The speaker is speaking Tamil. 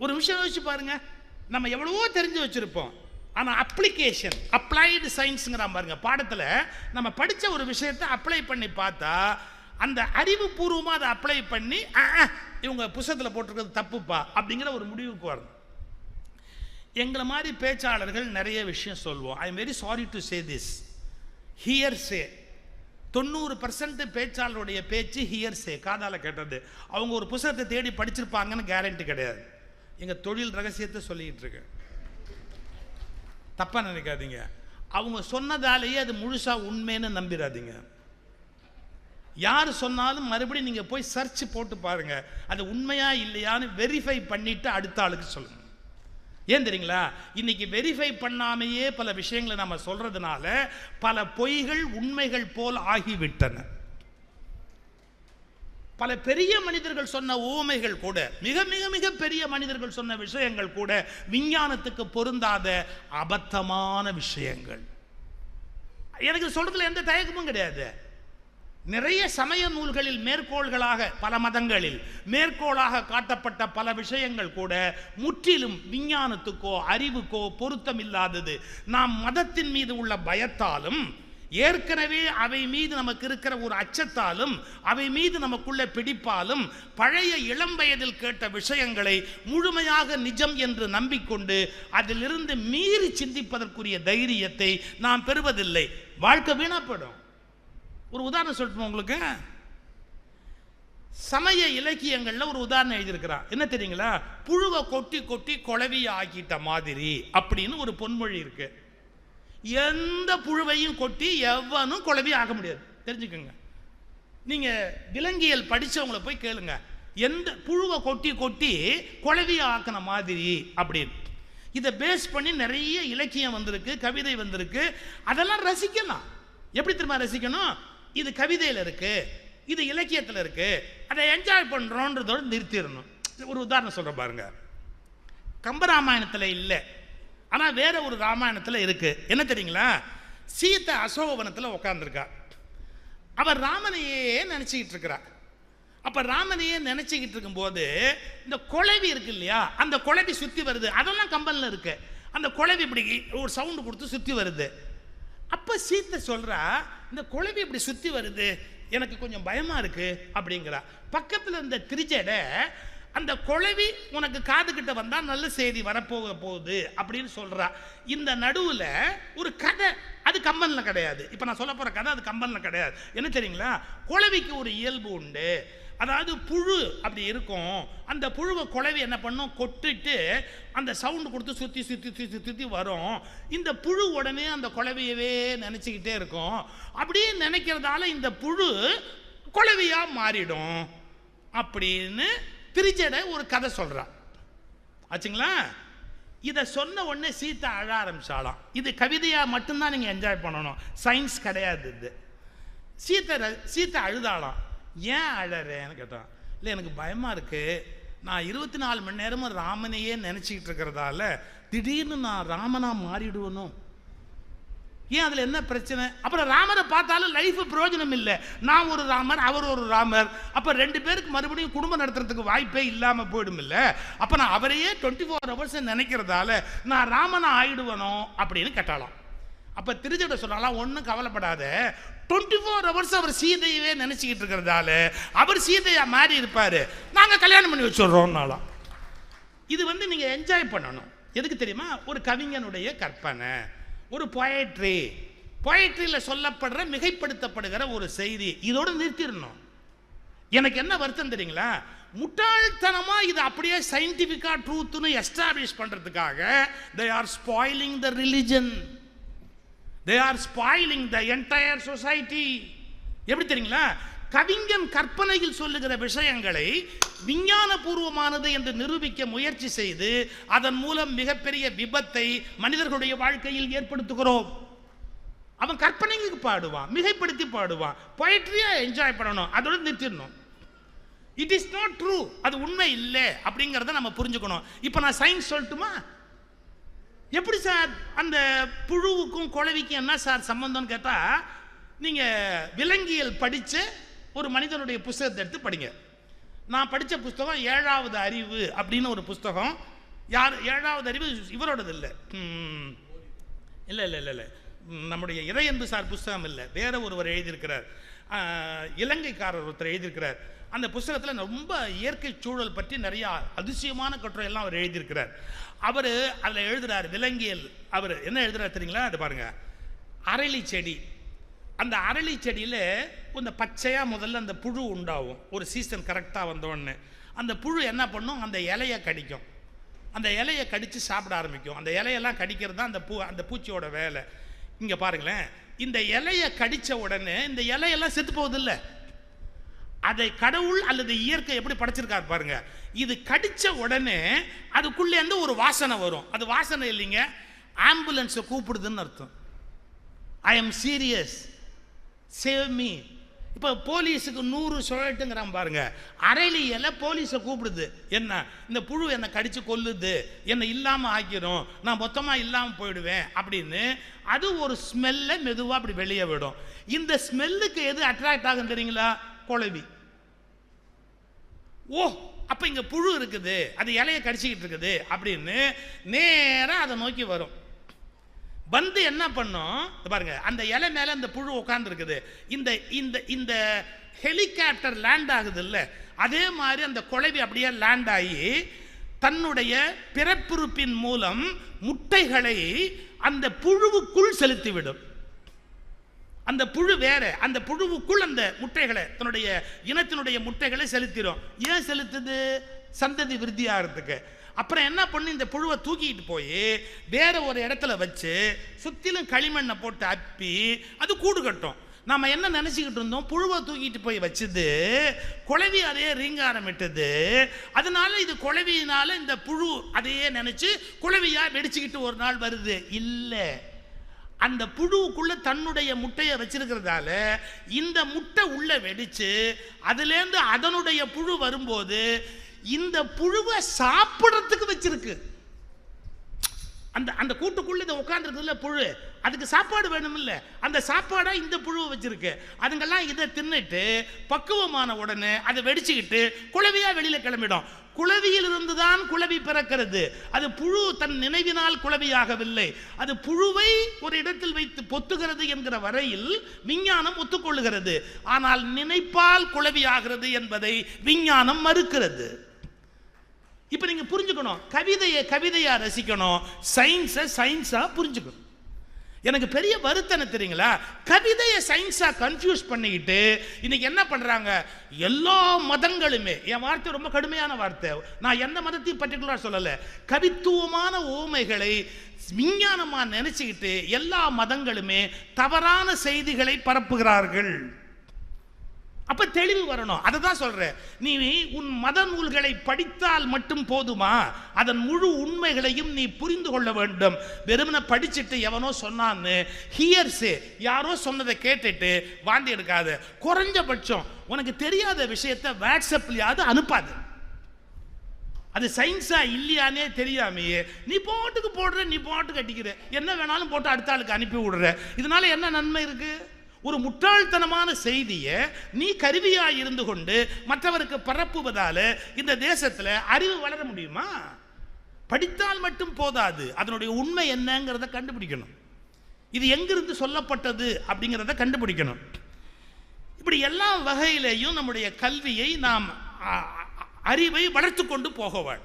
ஒரு விஷயம் யோசிச்சு பாருங்க. நம்ம எவ்வளவோ தெரிஞ்சு வச்சுருப்போம். ஆனால் அப்ளிகேஷன் அப்ளைடு சயின்ஸுங்கிறான் பாருங்க. பாடத்தில் நம்ம படித்த ஒரு விஷயத்தை அப்ளை பண்ணி பார்த்தா அந்த அறிவுபூர்வமாக அதை அப்ளை பண்ணி "ஆ, இவங்க புஸ்தகத்தில் போட்டிருக்கிறது தப்புப்பா அப்படிங்கிற ஒரு முடிவுக்கு வரணும். எங்களை மாதிரி பேச்சாளர்கள் நிறைய விஷயம் சொல்வோம். I am very sorry to say this here say தொண்ணூறு பர்சன்ட் பேச்சாளருடைய பேச்சு ஹியர் சே காதால் கேட்டது. அவங்க ஒரு புஸ்தகத்தை தேடி படிச்சிருப்பாங்கன்னு கேரண்டி கிடையாது. எங்கள் தொழில் ரகசியத்தை சொல்லிக்கிட்டு இருக்கேன். தப்பாக நினைக்காதீங்க. அவங்க சொன்னதாலேயே அது முழுசாக உண்மைன்னு நம்பிடாதீங்க யார் சொன்னாலும் மறுபடியும் நீங்கள் போய் சர்ச் போட்டு பாருங்கள் அது உண்மையா இல்லையான்னு வெரிஃபை பண்ணிவிட்டு அடுத்த ஆளுக்கு சொல்லுங்கள் ஏன் தெரியுங்களா? இன்னைக்கு வெரிஃபை பண்ணாமையே பல விஷயங்களை நம்ம சொல்கிறதுனால பல பொய்கள் உண்மைகள் போல் ஆகிவிட்டன. பல பெரிய மனிதர்கள் சொன்ன ஊமைகள் கூட மிக மிக மிக பெரிய மனிதர்கள் சொன்ன விஷயங்கள் கூட விஞ்ஞானத்துக்கு பொருந்தாத அபத்தமான விஷயங்கள். எனக்கு சொல்றதுல எந்த தயக்கமும் கிடையாது. நிறைய சமய நூல்களில் மேற்கோள்களாக பல மதங்களில் மேற்கோளாக காட்டப்பட்ட பல விஷயங்கள் கூட முற்றிலும் விஞ்ஞானத்துக்கோ அறிவுக்கோ பொருத்தம் இல்லாதது நாம் மதத்தின் மீது உள்ள பயத்தாலும் ஏற்கனவே அவை மீது நமக்கு இருக்கிற ஒரு அச்சத்தாலும் அவை மீது நமக்குள்ள பிடிப்பாலும் பழைய இளம் வயதில் கேட்ட விஷயங்களை முழுமையாக நிஜம் என்று நம்பிக்கொண்டு அதிலிருந்து மீறி சிந்திப்பதற்குரிய தைரியத்தை நாம் பெறுவதில்லை. வாழ்க்கை வீணாப்படும். ஒரு உதாரணம் சொல்லணும் உங்களுக்கு? சமய இலக்கியங்களில் ஒரு உதாரணம் எழுதியிருக்கிறான் என்ன தெரியுங்களா? புழுவை கொட்டி கொட்டி கொளவி ஆக்கிட்ட மாதிரி அப்படின்னு ஒரு பொன்மொழி இருக்குது எந்த புழுவையும் கொட்டி எவனும் குழவி ஆக முடியாது. தெரிஞ்சுக்கோங்க. நீங்கள் விலங்கியல் படித்தவங்களை போய் கேளுங்க. எந்த புழுவை கொட்டி கொட்டி குழவி ஆக்கின மாதிரி அப்படின்னு. இதை பேஸ் பண்ணி நிறைய இலக்கியம் வந்திருக்கு கவிதை வந்திருக்கு. அதெல்லாம் ரசிக்கலாம். எப்படி திரும்ப ரசிக்கணும்? இது கவிதையில் இருக்குது இது இலக்கியத்தில் இருக்குது அதை என்ஜாய் பண்ணுறோன்றதோடு நிறுத்திடணும். ஒரு உதாரணம் சொல்கிறேன் பாருங்க. கம்பராமாயணத்தில் இல்லை. ஆனால் வேற ஒரு ராமாயணத்தில் இருக்கு. என்ன தெரியுங்களா? சீத்தை அசோகவனத்தில் உட்காந்துருக்கா அவர் ராமனையே நினச்சிக்கிட்டு இருக்கிறா. அப்போ ராமனையே நினச்சிக்கிட்டு இருக்கும்போது இந்த குழவி இருக்கு இல்லையா? அந்த குழவி சுற்றி வருது. அதெல்லாம் கம்பனில் இருக்கு. அந்த குழவி இப்படி ஒரு சவுண்டு கொடுத்து சுற்றி வருது. அப்போ சீத்தை சொல்கிறா இந்த குழவி இப்படி சுற்றி வருது. எனக்கு கொஞ்சம் பயமாக இருக்குது அப்படிங்கிறா. பக்கத்தில் இருந்த திருச்செடை அந்த குழவி உனக்கு காது கிட்ட நல்ல செய்தி வரப்போக போகுது அப்படின்னு சொல்றா. இந்த நடுவில் ஒரு கதை அது கம்பனில் கிடையாது. இப்போ நான் சொல்ல போகிற கதை அது கம்பனில் கிடையாது. என்ன தெரியுங்களா? குழவிக்கு ஒரு இயல்பு உண்டு. அதாவது புழு அப்படி இருக்கும். அந்த புழுவை குழவி என்ன பண்ணும்? கொட்டுட்டு அந்த சவுண்டு கொடுத்து சுற்றி சுற்றி சுற்றி சுற்றி வரும். இந்த புழு உடனே அந்த குழவியவே நினச்சிக்கிட்டே இருக்கும். அப்படியே நினைக்கிறதால இந்த புழு குழவியாக மாறிடும். அப்படின்னு திருச்சடை ஒரு கதை சொல்கிறான் ஆச்சுங்களா? இதை சொன்ன உடனே சீதா அழ ஆரம்பிச்சாலாம் இது கவிதையாக மட்டும்தான் நீங்கள் என்ஜாய் பண்ணணும். சயின்ஸ் கிடையாது இது. சீத்தை சீத்தை அழுதாளாம். ஏன் அழறேன்னு கேட்டான். இல்லை எனக்கு பயமாக இருக்குது நான் இருபத்தி நாலு மணி நேரமும் ராமனையே நினச்சிக்கிட்டு இருக்கிறதால திடீர்னு நான் ராமனாக மாறிடுவனும் ஏன் அதில் என்ன பிரச்சனை? அப்புறம் ராமரை பார்த்தாலும் லைஃப் பிரயோஜனம் இல்லை. நான் ஒரு ராமர் அவர் ஒரு ராமர். அப்போ ரெண்டு பேருக்கு மறுபடியும் குடும்பம் நடத்துறதுக்கு வாய்ப்பே இல்லாமல் போயிடும் இல்லை அப்போ நான் அவரையே டுவெண்ட்டி ஃபோர் ஹவர்ஸ் நினைக்கிறதால நான் ராமனை ஆயிடுவனோ அப்படின்னு கேட்டாலாம் அப்போ திருச்சட சொன்னாலாம் ஒன்றும் கவலைப்படாத. டுவெண்ட்டி ஃபோர் ஹவர்ஸ் அவர் சீதையவே நினச்சிக்கிட்டு இருக்கிறதால அவர் சீதையா மாறி இருப்பார். நாங்கள் கல்யாணம் பண்ணி வச்சுடுறோம்னாலாம் இது வந்து நீங்கள் என்ஜாய் பண்ணணும். எதுக்கு தெரியுமா? ஒரு கவிஞனுடைய கற்பனை. ஒரு பொயட்ரி பொயட்ரியில் சொல்லப்படுற மிகைப்படுத்தப்படுகிற ஒரு செய்தி. இதோடு நிறுத்திடணும். எனக்கு என்ன வருத்தம் தெரியுங்களா? முட்டாள்தனமாக இது அப்படியே சயின்டிஃபிக்காக ட்ரூத்னு எஸ்டாப்ளிஷ் பண்ணுறதுக்காக they are spoiling the religion they are spoiling the entire society எப்படி தெரியுங்களா? கவிஞன் கற்பனையில் சொல்லுகிற விஷயங்களை விஞ்ஞானபூர்வமானது என்று நிரூபிக்க முயற்சி செய்து அதன் மூலம் மிகப்பெரிய விபத்தை மனிதர்களுடைய வாழ்க்கையில் ஏற்படுத்துகிறோம். அவன் கற்பனைக்கு பாடுவான் மிகைப்படுத்தி பாடுவான். பொயட்ரியா என்ஜாய் பண்ணணும் அதோட நிறுத்திடணும். இட் இஸ் நாட் ட்ரூ அது உண்மை இல்லை அப்படிங்கிறத நம்ம புரிஞ்சுக்கணும். இப்போ நான் சயின்ஸ் சொல்லட்டுமா? எப்படி சார் அந்த புழுவுக்கும் குழவிக்கும் என்ன சார் சம்பந்தம்னு கேட்டால் நீங்கள் விலங்கியல் படித்து ஒரு மனிதனுடைய புஸ்தகத்தை எடுத்து படிங்க. நான் படித்த புஸ்தகம் ஏழாவது அறிவு அப்படின்னு ஒரு புஸ்தகம். யார் ஏழாவது அறிவு இவரோடது இல்லை. ம், இல்லை இல்லை இல்லை இல்லை. நம்முடைய இறையன்பு சார் புஸ்தகம் இல்லை. வேற ஒருவர் எழுதியிருக்கிறார். இலங்கைக்காரர் ஒருத்தர் எழுதியிருக்கிறார். அந்த புஸ்தகத்தில் ரொம்ப இயற்கை சூழல் பற்றி நிறைய அதிசயமான கட்டுரையெல்லாம் அவர் எழுதியிருக்கிறார். அவர் அதில் எழுதுறார் விலங்கியல். அவர் என்ன எழுதுகிறார் தெரியுங்களா? அது பாருங்கள் அரளி செடி அந்த அரளி செடியில் இந்த பச்சையாக முதல்ல அந்த புழு உண்டாகும். ஒரு சீசன் கரெக்டாக வந்தோடனே அந்த புழு என்ன பண்ணும்? அந்த இலையை கடிக்கும். அந்த இலையை கடித்து சாப்பிட ஆரம்பிக்கும். அந்த இலையெல்லாம் கடிக்கிறது தான் அந்த பூ அந்த பூச்சியோட வேலை. இங்கே பாருங்களேன். இந்த இலையை கடித்த உடனே இந்த இலையெல்லாம் செத்து போகுதில்ல. அதை கடவுள் அல்லது இயற்கை எப்படி படைச்சிருக்காரு பாருங்க. இது கடித்த உடனே அதுக்குள்ளேருந்து ஒரு வாசனை வரும். அது வாசனை இல்லைங்க. ஆம்புலன்ஸை கூப்பிடுதுன்னு அர்த்தம். I am serious save me இப்போ போலீஸுக்கு நூறு சுழட்டுங்கிறான் பாருங்க. அரைலி போலீஸை கூப்பிடுது. என்ன? இந்த புழு என்னை கடித்து கொல்லுது. என்னை இல்லாமல் ஆக்கிரும். நான் மொத்தமாக இல்லாமல் போயிடுவேன் அப்படின்னு அது ஒரு ஸ்மெல்லை மெதுவாக அப்படி வெளியே விடும். இந்த ஸ்மெல்லுக்கு எது அட்ராக்ட் ஆகும் தெரியுங்களா? குழவி. ஓ அப்போ இங்கே புழு இருக்குது. அது இலையை கடிச்சிக்கிட்டு இருக்குது அப்படின்னு நேராக அதை நோக்கி வரும். வந்து என்ன பண்ணும்? பாருங்க. அந்த இலை மேலே அந்த புழு உட்காந்துருக்குது இந்த இந்த இந்த ஹெலிகாப்டர் லேண்ட் ஆகுது இல்லை அதே மாதிரி அந்த குழவி அப்படியே லேண்ட் ஆகி தன்னுடைய பிறப்புறுப்பின் மூலம் முட்டைகளை அந்த புழுவுக்குள் செலுத்திவிடும். அந்த புழு வேற அந்த புழுவுக்குள் அந்த முட்டைகளை தன்னுடைய இனத்தினுடைய முட்டைகளை செலுத்திடும் ஏன் செலுத்துது? சந்ததி விருத்தியாகிறதுக்கு அப்புறம் என்ன பண்ணு இந்த புழுவை தூக்கிட்டு போய் வேற ஒரு இடத்துல வச்சு சுத்திலும் களிமண்ணை போட்டு அப்பி அது கூடு கட்டும். நம்ம என்ன நினச்சிக்கிட்டு இருந்தோம்? புழுவை தூக்கிட்டு போய் வச்சது குழவி அதையே ரீங்காரமிட்டது அதனால இது குழவியினால இந்த புழு அதையே நினச்சி குழவியா வெடிச்சுக்கிட்டு ஒரு நாள் வருது. இல்லை. அந்த புழுவுக்குள்ள தன்னுடைய முட்டையை வச்சிருக்கிறதால இந்த முட்டை உள்ள வெடிச்சு அதுலேருந்து அதனுடைய புழு வரும்போது இந்த புழுவை சாப்பிட்றதுக்கு வச்சிருக்கு. அந்த அந்த கூட்டுக்குள்ள இதை உட்காந்துருக்குதுல்ல புழு. அதுக்கு சாப்பாடு வேணுமில்ல. அந்த சாப்பாடாக இந்த புழுவை வச்சிருக்கு. அதுங்கெல்லாம் இதை தின்னுட்டு பக்குவமான உடனே அதை வெடிச்சுக்கிட்டு குழவியாக வெளியில் கிளம்பிடும். குளவியிலிருந்து தான் குளவி பிறக்கிறது. அது புழு தன் நினைவினால் குளவியாகவில்லை அது புழுவை ஒரு இடத்தில் வைத்து பொத்துகிறது என்கிற வரையில் விஞ்ஞானம் ஒத்துக்கொள்ளுகிறது. ஆனால் நினைப்பால் குழவியாகிறது என்பதை விஞ்ஞானம் மறுக்கிறது. இப்போ நீங்கள் புரிஞ்சுக்கணும். கவிதையை கவிதையாக ரசிக்கணும். சயின்ஸை சயின்ஸாக புரிஞ்சுக்கணும். எனக்கு பெரிய வருத்தம் என்ன தெரியுங்களா? கவிதையை சயின்ஸாக கன்ஃபியூஸ் பண்ணிக்கிட்டு இன்னைக்கு என்ன பண்ணுறாங்க எல்லா மதங்களுமே என் வார்த்தை ரொம்ப கடுமையான வார்த்தை. நான் எந்த மதத்தையும் பர்டிகுலராக சொல்லலை. கவித்துவமான ஓமைகளை விஞ்ஞானமாக நினச்சிக்கிட்டு எல்லா மதங்களுமே தவறான செய்திகளை பரப்புகிறார்கள். அப்ப தெளிவு வரணும். அதை தான் சொல்றேன். நீ உன் மத நூல்களை படித்தால் மட்டும் போதுமா? அதன் முழு உண்மைகளையும் நீ புரிந்து கொள்ள வேண்டும். வெறுமனை படிச்சுட்டு எவனோ சொன்னான்னு ஹியர்ஸே யாரோ சொன்னதை கேட்டுட்டு வாந்தி எடுக்காது. குறைஞ்சபட்சம் உனக்கு தெரியாத விஷயத்த வாட்ஸ்அப்லயாவது அனுப்பாது. அது சயின்ஸா இல்லையானே தெரியாமையே நீ போட்டுக்கு போடுற நீ போட்டு கட்டிக்கிற. என்ன வேணாலும் போட்டு அடுத்த ஆளுக்கு அனுப்பி விடுற. இதனால என்ன நன்மை இருக்குது ஒரு முட்டாள்தனமான செய்தியை நீ கருவியாக இருந்து கொண்டு மற்றவருக்கு பரப்புவதால் இந்த தேசத்தில் அறிவு வளர முடியுமா? படித்தால் மட்டும் போதாது. அதனுடைய உண்மை என்னங்கிறத கண்டுபிடிக்கணும். இது எங்கிருந்து சொல்லப்பட்டது அப்படிங்கிறத கண்டுபிடிக்கணும். இப்படி எல்லா வகையிலேயும் நம்முடைய கல்வியை நாம் அறிவை வளர்த்து கொண்டு போகவாள்